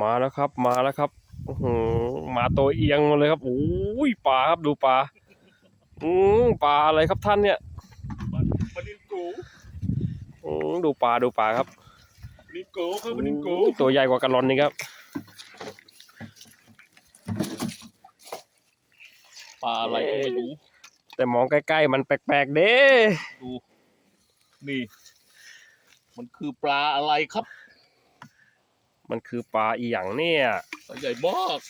มาแล้วครับ มาแล้วครับอื้อหือมาตัวเอียงมาเลยครับโอ้ยปลาครับดูปลาอืมปลาอะไรครับท่านเนี่ยปลานินกูอืมดูปลาดูปลาครับปลานินกูครับปลานินกูโอ้ยตัวใหญ่กว่ากระลอนนี่ครับปลาอะไรก็ไม่รู้แต่มองใกล้ๆมันแปลกๆเด้ดูนี่ มันคือปลาอะไรครับ มันคือปลาอีหยังเนี่ยตัวใหญ่มาก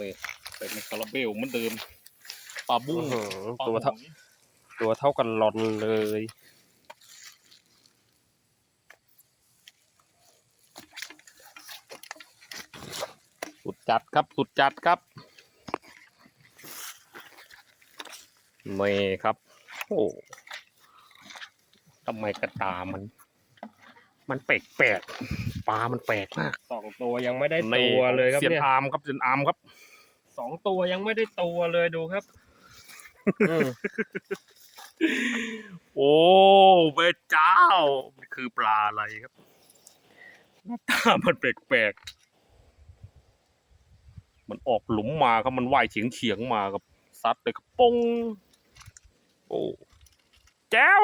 นี่เป็นคาราเบลเหมือนเดิมปลาบุ้อื้งอหือปลาตัวเท่าหอยตัวเท่ากันลอนเลย สุดจัดครับ สุดจัดครับนี่ครับ โอ้ทำไมกระตามัน มันแปลกแปลกๆปลา มันแปลกมากสองตัวยังไม่ได้นี่ตัวเลยครับเสียนเนี่ยอาร์มครับเสียนอาร์มครับสองตัวยังไม่ได้ตัวเลยดูครับอืมโอ้เบเจ้ามันคือปลาอะไรครับหน้าตามันแปลกๆมันออกหลุมมาครับมันว่ายเฉียงเฉียงๆมาครับซัดเลยครับปงโอ้แจ้ว